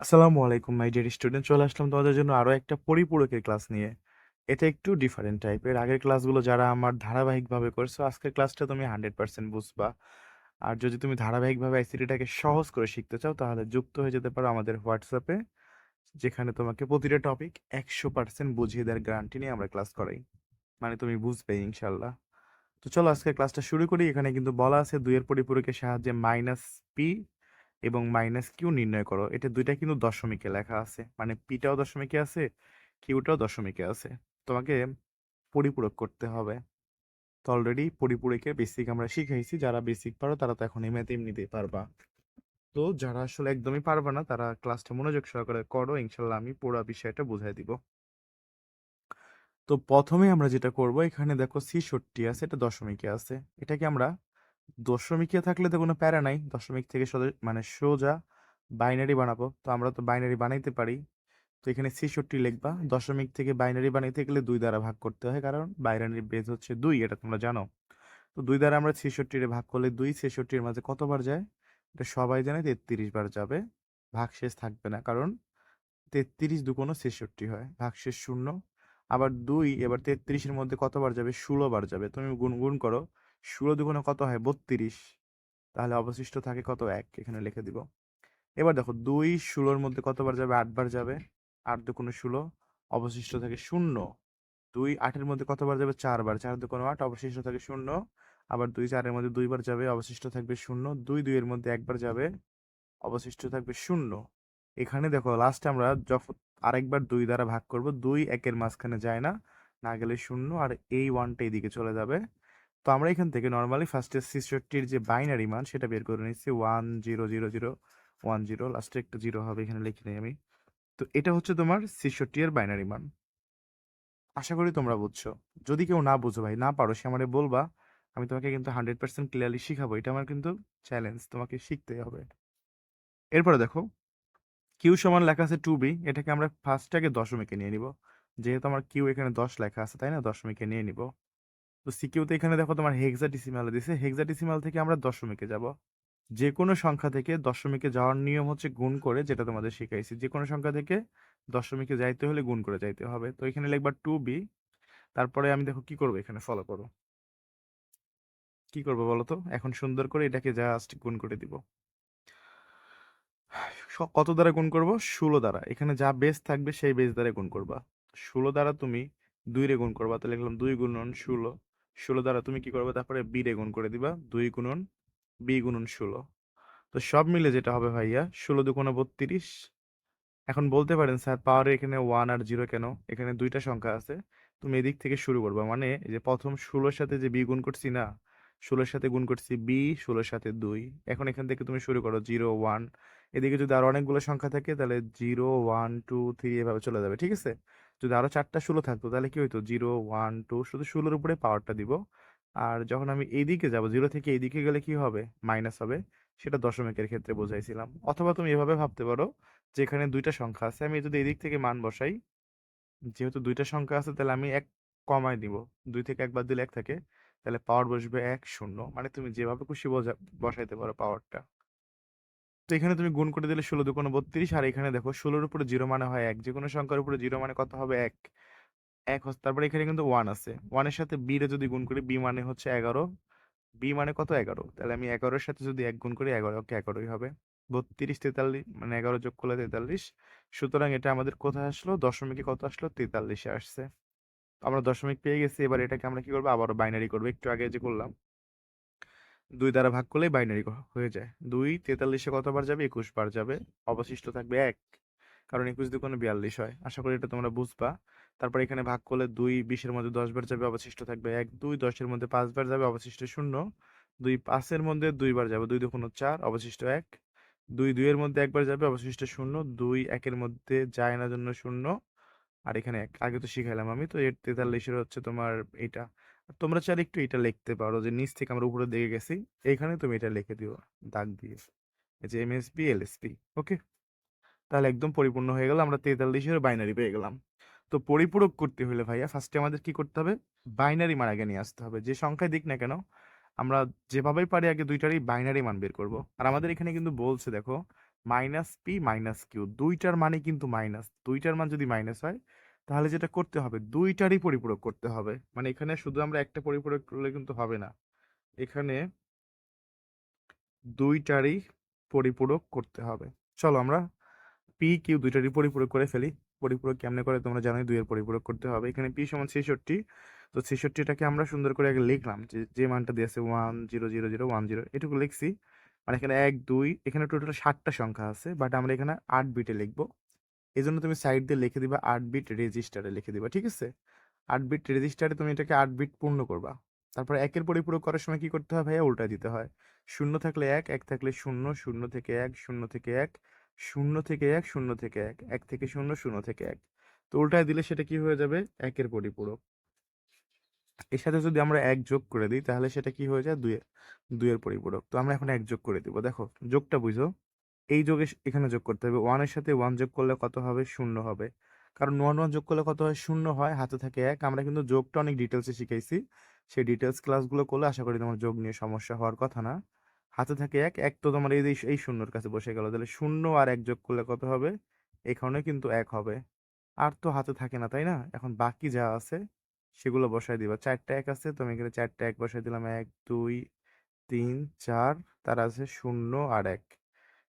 আসসালামু আলাইকুম my dear student চলে আসলাম তোমাদের জন্য আরও একটা পরিপূরকের ক্লাস নিয়ে। এটা একটু ডিফারেন্ট টাইপের আগের ক্লাসগুলো যারা আমার ধারাবাহিকভাবে করছ, আজকের ক্লাসটা তুমি হান্ড্রেড পার্সেন্ট বুঝবা। আর যদি তুমি ধারাবাহিকভাবে আইসিটিটাকে সহজ করে শিখতে চাও, তাহলে যুক্ত হয়ে যেতে পারো আমাদের হোয়াটসঅ্যাপে যেখানে তোমাকে প্রতিটা টপিক একশো পার্সেন্ট বুঝিয়ে দেওয়ার গ্যারান্টি নিয়ে আমরা ক্লাস করাই। মানে তুমি বুঝবে ইনশাল্লাহ তো চলো আজকে ক্লাসটা শুরু করি। এখানে কিন্তু বলা আছে দুইয়ের পরিপূরকের সাহায্যে মাইনাস পি এবং মাইনাস কিউ নির্ণয় করো। এটা দুইটা কিন্তু দশমিকে লেখা আছে। মানে পিটাও দশমিকে আছে কিউটাও দশমিকে আছে। তোমাকে পরিপূরক করতে হবে। তো অলরেডি পরিপূরকে বেসিক আমরা শিখাইছি। যারা বেসিক পারো তারা তো এখন এমনিতে পারবা। তো যারা আসলে একদমই পারবে না, তারা ক্লাসটা মনোযোগ সহকারে করো। ইনশাল্লাহ আমি পুরো বিষয়টা বুঝাই দিব। তো প্রথমে আমরা যেটা করব, এখানে দেখো ছিষট্টি আছে, এটা দশমিকে আছে। এটাকে আমরা দশমিকে থাকলে তো কোনো প্যারা নাই। দশমিক থেকে মানে সোজা বাইনারি বানাবো। তো আমরা তো বাইনারি বানাইতে পারি। তো এখানে ছেষট্টি লিখবা। দশমিক থেকে বাইনারি বানাইতে গেলে দুই দ্বারা ভাগ করতে হয়। কারণ বাইনারির বেজ হচ্ছে দুই, এটা তোমরা জানো। তো দুই দ্বারা আমরা ছেষট্টিরে ভাগ করলে দুই, ছেষট্টির মাঝে কতবার যায়? এটা সবাই জানে, তেত্রিশ বার যাবে। ভাগশেষ থাকবে না। কারণ তেত্রিশ দুকোনো ছেষট্টি হয়। ভাগশেষ শূন্য। আবার দুই, এবার তেত্রিশের মধ্যে কতবার যাবে? ষোলো বার যাবে। তুমি গুণ করো। ষোলো দুগুণে কত হয়? বত্রিশ। তাহলে অবশিষ্ট থাকে কত? এক। এখানে লিখে দিব। এবার দেখো, দুই ষোলোর মধ্যে কতবার যাবে? আটবার যাবে। আট দুগুণে ষোলো, অবশিষ্ট থাকে শূন্য। দুই আটের মধ্যে কতবার যাবে? চারবার। চার দুগুণে আট, অবশিষ্ট থাকে শূন্য। আবার দুই চারের মধ্যে দুইবার যাবে, অবশিষ্ট থাকবে শূন্য। দুই দুইয়ের মধ্যে একবার যাবে, অবশিষ্ট থাকবে শূন্য। এখানে দেখো লাস্টে আমরা যখন আরেকবার দুই দ্বারা ভাগ করব, দুই একের মাঝখানে যায় না। না গেলে শূন্য, আর এই ওয়ানটা এদিকে চলে যাবে। তো আমরা এখান থেকে নর্মালি ফার্স্টে ছেষট্টির যে বাইনারি মান, সেটা বের করে নিচ্ছি one zero zero zero one zero লাস্টে একটা জিরো হবে, এখানে লিখে নিই আমি। তো এটা হচ্ছে তোমার ছেষট্টি এর বাইনারি মান। আশা করি তোমরা বুঝছ। যদি কেউ না বুঝো ভাই, না পারো, সে আমারে বলবা, আমি তোমাকে কিন্তু হান্ড্রেড পার্সেন্ট ক্লিয়ারলি শিখাবো। এটা আমার কিন্তু চ্যালেঞ্জ তোমাকে শিখতেই হবে। এরপরে দেখো কিউ সমান লেখা আছে টু বি এটাকে আমরা ফার্স্টটাকে দশমিকে নিয়ে নিব। যেহেতু আমার কিউ এখানে দশ লেখা আছে, তাই না? দশমিকে নিয়ে নিব। তো সিকিউতে এখানে দেখো তোমার হেক্সাডেসিমাল দিছে। হেক্সাডেসিমাল থেকে আমরা দশমিকে যাব। যে কোনো সংখ্যা থেকে দশমিকে যাওয়ার নিয়ম হচ্ছে গুণ করে যেটা তোমাদের শিখাইছি। যে কোনো সংখ্যা থেকে দশমিকে যাইতে হলে গুণ করে যাইতে হবে। তো এখানে লিখবা টু বি তারপরে আমি দেখো কি করব এখানে? ফলো করো কি করব বলো তো? এখন সুন্দর করে এটাকে জাস্ট গুণ করে দিব। কত দ্বারা গুণ করব? ষোলো দ্বারা। এখানে যা বেস থাকবে সেই বেস দ্বারা গুণ করবা। ষোলো দ্বারা তুমি দুই রে গুণ করবা। তো লিখলাম দুই গুণন ষোলো। ষোলো দ্বারা তুমি কি করবে? তারপরে বি রে গুণ করে দিবা, দুই গুণন, বি গুণন ষোলো। তো সব মিলে যেটা হবে ভাইয়া, ষোলো দুগুণ বত্রিশ। এখন বলতে পারেন স্যার পাওয়ারে এখানে ওয়ান আর জিরো কেন? এখানে দুইটা সংখ্যা আছে। তুমি এদিক থেকে শুরু করবা। মানে যে প্রথম ষোলোর সাথে যে বি গুণ করছি না, ষোলোর সাথে গুণ করছি বি, ষোলোর সাথে দুই। এখন এখান থেকে তুমি শুরু করো জিরো ওয়ান এদিকে যদি আরও অনেকগুলো সংখ্যা থাকে, তাহলে জিরো ওয়ান টু থ্রি এভাবে চলে যাবে, ঠিক আছে? যদি আরও চারটা ষোলো থাকতো তাহলে কি হইতো? জিরো ওয়ান টু শুধু ষোলোর উপরে পাওয়ারটা দিব। আর যখন আমি এইদিকে যাব জিরো থেকে এইদিকে গেলে কি হবে? মাইনাস হবে। সেটা দশমিকের ক্ষেত্রে বোঝাইছিলাম। অথবা তুমি এভাবে ভাবতে পারো যে এখানে দুইটা সংখ্যা আছে আমি যদি এদিক থেকে মান বসাই যেহেতু দুইটা সংখ্যা আছে তাহলে আমি এক কমাই দিব। দুই থেকে একবার দিলে এক থাকে তাহলে পাওয়ার বসবে এক শূন্য। মানে তুমি যেভাবে খুশি বসা- বসাইতে পারো পাওয়ারটা। তো এখানে তুমি গুণ করে দিলে ষোলো দুগুণ বত্রিশ, আর এখানে দেখো ষোলোর উপরে জিরো মানে হয় এক। যে কোনো সংখ্যার উপরে জিরো মানে কত হবে? এক। এক হচ্ছে, তারপরে এখানে কিন্তু ওয়ান আছে। ওয়ানের সাথে বি রে যদি গুণ করি বি মানে হচ্ছে এগারো। বি মানে কত? এগারো। তাহলে আমি এগারোর সাথে যদি এক গুণ করি, এগারো ওকে এগারোই হবে। বত্রিশ, তেতাল্লিশ মানে এগারো যোগ করলে তেতাল্লিশ। সুতরাং এটা আমাদের কোথায় আসলো? দশমিকে কত আসলো? তেতাল্লিশে আসছে। আমরা দশমিক পেয়ে গেছি, এবার এটাকে আমরা কি করব? আবারও বাইনারি করব। একটু আগে যে করলাম। দুই দ্বারা ভাগ করলেই বাইনারি হয়ে যায়। দুই, তেতাল্লিশে কতবার যাবে? একুশ বার যাবে। অবশিষ্ট থাকবে এক। কারণ একুশ দুগুণে বিয়াল্লিশ হয়। আশা করি এটা তোমরা বুঝবা। তারপর এখানে ভাগ করলে দুই, বিশের মধ্যে দশ বার যাবে, অবশিষ্ট থাকবে এক। দুই, দশের মধ্যে পাঁচবার যাবে, অবশিষ্ট শূন্য। দুই, পাঁচের মধ্যে দুইবার যাবে, দুই দুগুণ চার, অবশিষ্ট এক। দুই, দুইয়ের মধ্যে একবার যাবে, অবশিষ্ট শূন্য। দুই, একের মধ্যে যায় না জন্য শূন্য। আর এখানে এক। আগে তো শিখাইলাম আমি। তো এর তেতাল্লিশের হচ্ছে তোমার এটা তোমরা চাইলে একটু এটা লিখতে পারো যে, নিচ থেকে আমরা উপরে দিকে গেছি, এইখানে তুমি এটা লিখে দিও, দাগ দিয়ে। এই যে এমএসবি এলএসপি ওকে তাহলে একদম পরিপূর্ণ হয়ে গেল, আমরা তেতাল্লিশের বাইনারি পেয়ে গেলাম। তো পরিপূরক করতে হলে ভাইয়া ফার্স্টে আমাদের কি করতে হবে? বাইনারি মান আগে নিয়ে আসতে হবে। যে সংখ্যায় দিক না কেন, আমরা যেভাবেই পারি আগে দুইটারই বাইনারি মান বের করব। আর আমাদের এখানে কিন্তু বলছে দেখো মাইনাস পি মাইনাস কিউ দুইটার মানে কিন্তু মাইনাস দুইটার মান যদি মাইনাস হয় তাহলে যেটা করতে হবে, দুইটারই পরিপূরক করতে হবে। মানে এখানে শুধু আমরা একটা পরিপূরক করলে কিন্তু হবে না। এখানে দুইটারই পরিপূরক করতে হবে। চলো আমরা পি কিউ দুইটারই পরিপূরক করে ফেলি। পরিপূরক কেমনে করে তোমরা জানোই, দুইয়ের পরিপূরক করতে হবে। এখানে পি সমান ছেষট্টি। তো ছেষট্টিটাকে আমরা সুন্দর করে আগে লিখলাম যে যে মানটা দিয়েছে one, zero zero zero, one, zero, এটুকু লিখছি। মানে এখানে এক, দুই, এখানে টোটাল ষাটটা সংখ্যা আছে। বাট আমরা এখানে আট বিটে লিখব। এই জন্য তুমি সাইড দিয়ে লিখে দিবা আট বিট রেজিস্টারে লিখে দিবা, ঠিক আছে? আট বিট রেজিস্টারে তুমি এটাকে আট বিট পূর্ণ করবা। তারপর একের পরিপূরক করার সময় কি করতে হয় ভাইয়া? উল্টা দিতে হয়। শূন্য থাকলে এক এক থাকলে শূন্য শূন্য থেকে এক, শূন্য থেকে এক, শূন্য থেকে এক, শূন্য থেকে এক এক থেকে শূন্য শূন্য থেকে এক। তো উল্টায় দিলে সেটা কি হয়ে যাবে? একের পরিপূরক। এর সাথে যদি আমরা এক যোগ করে দিই, তাহলে সেটা কি হয়ে যায়? দুয়ে দুইয়ের পরিপূরক। তো আমরা এখন এক যোগ করে দিব। দেখো, যোগটা বুঝো। এই যোগে এখানে যোগ করতে হবে। ওয়ানের সাথে ওয়ান যোগ করলে কত হবে? শূন্য হবে। কারণ ওয়ান ওয়ান যোগ করলে কত হয়? শূন্য হয়, হাতে থাকে এক। আমরা কিন্তু যোগটা অনেক ডিটেলসে শিখাইছি। সেই ডিটেলস ক্লাসগুলো করলে আশা করি তোমার যোগ নিয়ে সমস্যা হওয়ার কথা না। হাতে থাকে এক এক তো তোমার এই এই শূন্যর কাছে বসে গেল। তাহলে শূন্য আর এক যোগ করলে কত হবে? এখানে কিন্তু এক হবে। আর তো হাতে থাকে না, তাই না? এখন বাকি যা আছে, সেগুলো বসাই দিবা। চারটা এক আছে তুমি এখানে চারটা এক বসাই দিলাম। এক, দুই, তিন, চার, তার আছে শূন্য আর এক।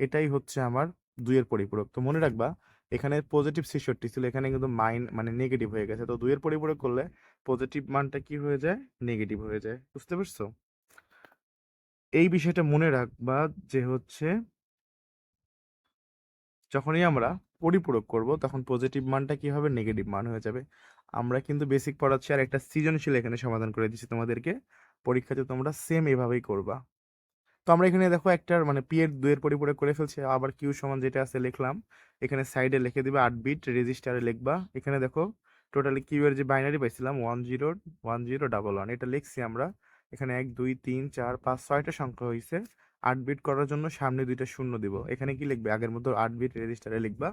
এটাই হচ্ছে আমার দুইয়ের পরিপূরক। তো মনে রাখবা, এখানে পজিটিভ ছেষট্টি ছিল, এখানে কিন্তু মাইন মানে নেগেটিভ হয়ে গেছে। তো দুইয়ের পরিপূরক করলে পজিটিভ মানটা কি হয়ে যায়? নেগেটিভ হয়ে যায়। বুঝতে পারছ? এই বিষয়টা মনে রাখবা যে হচ্ছে, যখনই আমরা পরিপূরক করব, তখন পজিটিভ মানটা কি হবে? নেগেটিভ মান হয়ে যাবে। আমরা কিন্তু বেসিক পড়াচ্ছি, আর একটা সৃজনশীল এখানে সমাধান করে দিচ্ছি তোমাদেরকে। পরীক্ষাতে তোমরা সেম এভাবেই করবা। তো আমরা এখানে দেখো একটার মানে পি এর দুইয়ের পরিপূরক করে ফেলছে, আবার কিউ সমান যেটা আছে লিখলাম। এখানে সাইডে লিখে দিবে আট বিট রেজিস্টারে লিখবা। এখানে দেখো টোটালি কিউ এর যে বাইনারি পাইছিলাম one zero one zero double one এটা লিখছি আমরা। এখানে এক, দুই, তিন, চার, পাঁচ, ছয়টা সংখ্যা হয়েছে আট বিট করার জন্য সামনে দুইটা শূন্য দিব। এখানে কি লিখবে? আগের মতো আট বিট রেজিস্টারে লিখবা।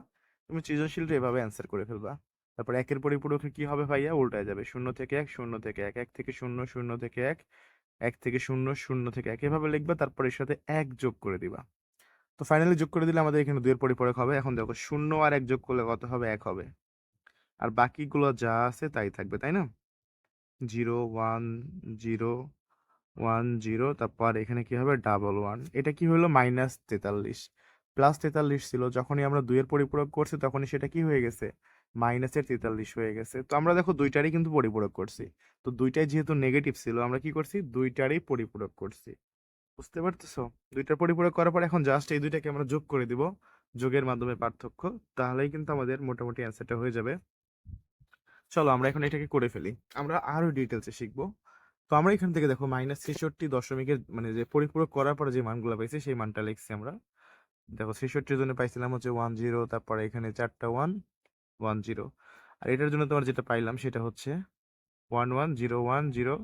তুমি সৃজনশীলটা এভাবে অ্যান্সার করে ফেলবা। তারপর একের পরিপূরকে কি হবে ভাইয়া? উল্টায় যাবে। শূন্য থেকে এক, শূন্য থেকে এক এক থেকে শূন্য শূন্য থেকে এক এক থেকে শূন্য শূন্য থেকে এক, এভাবে লিখবা, তারপর এর সাথে এক যোগ করে দিবা। তো ফাইনালি যোগ করে দিলে আমাদের এখানে দুইয়ের পরিপূরক হবে। এখন দেখো শূন্য আর এক যোগ করলে কত হবে? এক হবে। আর বাকিগুলো যা আছে তাই থাকবে, তাই না? Zero, one zero one, zero, তারপর এখানে কি হবে? Double one. এটা কি হলো? মাইনাস তেতাল্লিশ। প্লাস তেতাল্লিশ ছিল। যখনই আমরা দুইয়ের পরিপূরক করছি, তখনই সেটা কি হয়ে গেছে? মাইনাসের তেতাল্লিশ হয়ে গেছে। তো আমরা দেখো দুইটারই কিন্তু পরিপূরক করছি। তো দুইটাই যেহেতু নেগেটিভ ছিল, আমরা কি করছি? দুইটারই পরিপূরক করছি। বুঝতে পারতেছো? দুইটার পরিপূরক করার পর এখন জাস্ট এই দুইটাকে আমরা যোগ করে দিব। যোগের মাধ্যমে পার্থক্য। তাহলেই কিন্তু আমাদের মোটামুটি অ্যান্সারটা হয়ে যাবে। চলো আমরা এখন এটাকে করে ফেলি। আমরা আরও ডিটেলসে শিখব। তো আমরা এখান থেকে দেখো মাইনাস ছেষট্টি দশমিকের মানে যে পরিপূরক করার পরে যে মানগুলো পাইছি, সেই মানটা লিখছি আমরা। দেখো ছেষট্টির জন্য পাইছিলাম হচ্ছে ওয়ান জিরো তারপরে এখানে চারটা ওয়ান ওয়ান জিরো আর এটার জন্য তোমার যেটা পাইলাম সেটা হচ্ছে one one zero one zero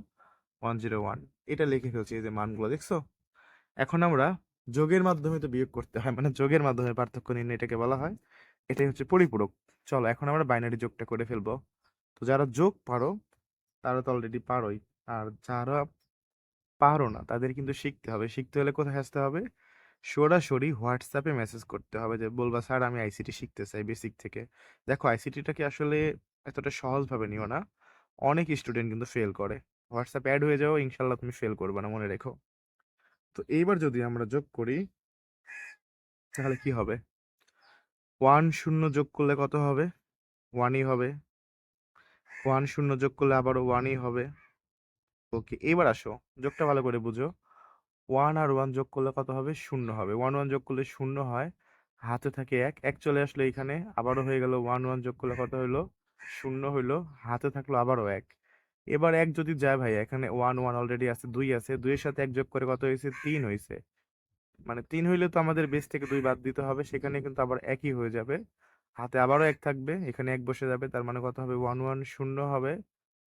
one zero one এটা লিখে ফেলছি এই যে মানগুলো, দেখছ? এখন আমরা যোগের মাধ্যমে তো বিয়োগ করতে হয় মানে যোগের মাধ্যমে পার্থক্য নির্ণয় এটাকে বলা হয়। এটাই হচ্ছে পরিপূরক। চলো, এখন আমরা বাইনারি যোগটা করে ফেলব। তো যারা যোগ পারো, তারা তো অলরেডি পারোই। আর যারা পারো না, তাদের কিন্তু শিখতে হবে। শিখতে হলে কোথায় আসতে হবে? সরাসরি হোয়াটসঅ্যাপে মেসেজ করতে হবে যে, বলবা স্যার আমি আইসিটি শিখতে চাই বেসিক থেকে। দেখো আইসিটিটাকে আসলে এতটা সহজভাবে নিও না। অনেক স্টুডেন্ট কিন্তু ফেল করে। হোয়াটসঅ্যাপ অ্যাড হয়ে যাও ইনশাল্লাহ তুমি ফেল করবে না, মনে রেখো। তো এইবার যদি আমরা যোগ করি, তাহলে কি হবে? ওয়ান শূন্য যোগ করলে কত হবে? ওয়ানই হবে। ওয়ান শূন্য যোগ করলে আবারও ওয়ানই হবে। ওকে এবার আসো, যোগটা ভালো করে বুঝো। ওয়ান আর ওয়ান যোগ করলে কত হবে? শূন্য হবে। ওয়ান ওয়ান যোগ করলে শূন্য হয়। হাতে থাকে এক। এক চলে আসলো এখানে, আবারও হয়ে গেল ওয়ান ওয়ান যোগ করলে কত হইল? শূন্য হইল। হাতে থাকল আবারও এক। এবার এক যদি যায় ভাই, এখানে ওয়ান ওয়ান অলরেডি আছে, দুই আছে। দুইয়ের সাথে এক যোগ করে কত হয়েছে? তিন হয়েছে মানে তিন হইলে তো আমাদের বেস থেকে দুই বাদ দিতে হবে। সেখানে কিন্তু আবার একই হয়ে যাবে। হাতে আবারও এক থাকবে, এখানে এক বসে যাবে। তার মানে কত হবে? ওয়ান ওয়ান শূন্য হবে।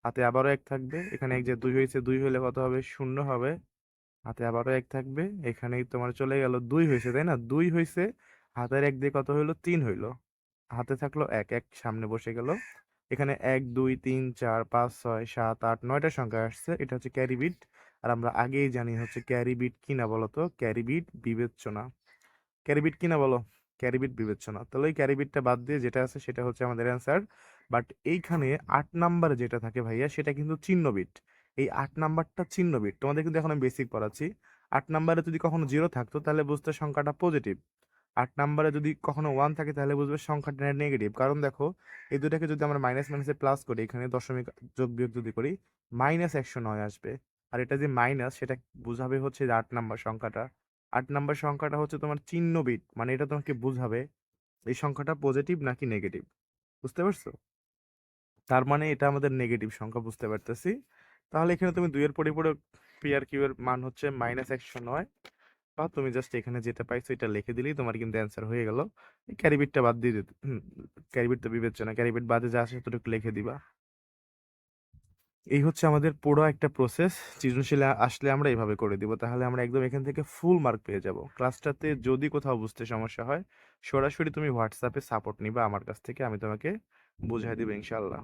হাতে আবারও এক থাকবে। এখানে এক যে দুই হয়েছে, দুই হইলে কত হবে? শূন্য হবে। হাতে আবারও এক থাকবে, এখানেই তোমার চলে গেল দুই হয়েছে তাই না? দুই হয়েছে হাতের এক দিয়ে কত হইল? তিন হইল। হাতে থাকল এক এক সামনে বসে গেল। এখানে এক, দুই, তিন, চার, পাঁচ, ছয়, সাত, আট, নয়টা সংখ্যা আসছে, এটা হচ্ছে ক্যারি বিট। আর আমরা আগেই জানি হচ্ছে ক্যারি বিট কিনা বলো তো? বিবেচনা। ক্যারি বিট কিনা বলো? ক্যারি বিট বিবেচনা। তাহলে ওই ক্যারি বিটটা বাদ দিয়ে যেটা আছে সেটা হচ্ছে আমাদের অ্যান্সার। বাট এইখানে আট নাম্বারে যেটা থাকে ভাইয়া, সেটা কিন্তু চিহ্ন বিট। এই আট নাম্বারটা চিহ্ন বিট তোমাদের কিন্তু এখন বেসিক পড়াচ্ছি। আট নাম্বারে যদি কখনো জিরো থাকতো, তাহলে বুঝতে সংখ্যাটা পজিটিভ আট নাম্বারে যদি কখনো ওয়ান থাকে, তাহলে বুঝবে সংখ্যাটা নেগেটিভ কারণ দেখো, এই দুটাকে যদি আমরা মাইনাস মাইনাসে প্লাস করি, এখানে দশমিক যোগ বিয়োগ যদি করি মাইনাস একশো নয় আসবে। আর এটা যে মাইনাস সেটা বোঝাবে হচ্ছে যে আট নাম্বার সংখ্যাটা। আট নাম্বার সংখ্যাটা হচ্ছে তোমার চিহ্ন বিট মানে এটা তোমাকে বোঝাবে এই সংখ্যাটা পজিটিভ নাকি নেগেটিভ বুঝতে পারছ? তার মানে এটা আমাদের নেগেটিভ সংখ্যা, বুঝতে পারতেছি। তাহলে এখানে তুমি দুইয়ের পরিপূরক পি আর কিউ এর মান হচ্ছে মাইনাস একশো নয়। বা তুমি জাস্ট এখানে যেটা পাইছো এটা লিখে দিলেই তোমার কিন্তু অ্যান্সার হয়ে গেল। ক্যারিবিটটা বাদ দিয়ে দিতে ক্যারিবিট তো বিবেচনা। ক্যারিবিট বাদে যা আসে সেটুকু লিখে দিবা। এই হচ্ছে আমাদের পুরো একটা প্রসেস সৃজনশীলে আসলে আমরা এইভাবে করে দিব। তাহলে আমরা একদম এখান থেকে ফুল মার্ক পেয়ে যাব। ক্লাসটাতে যদি কোথাও বুঝতে সমস্যা হয়, সরাসরি তুমি হোয়াটসঅ্যাপে সাপোর্ট নিবা আমার কাছ থেকে। আমি তোমাকে বুঝাই দিব ইনশাল্লাহ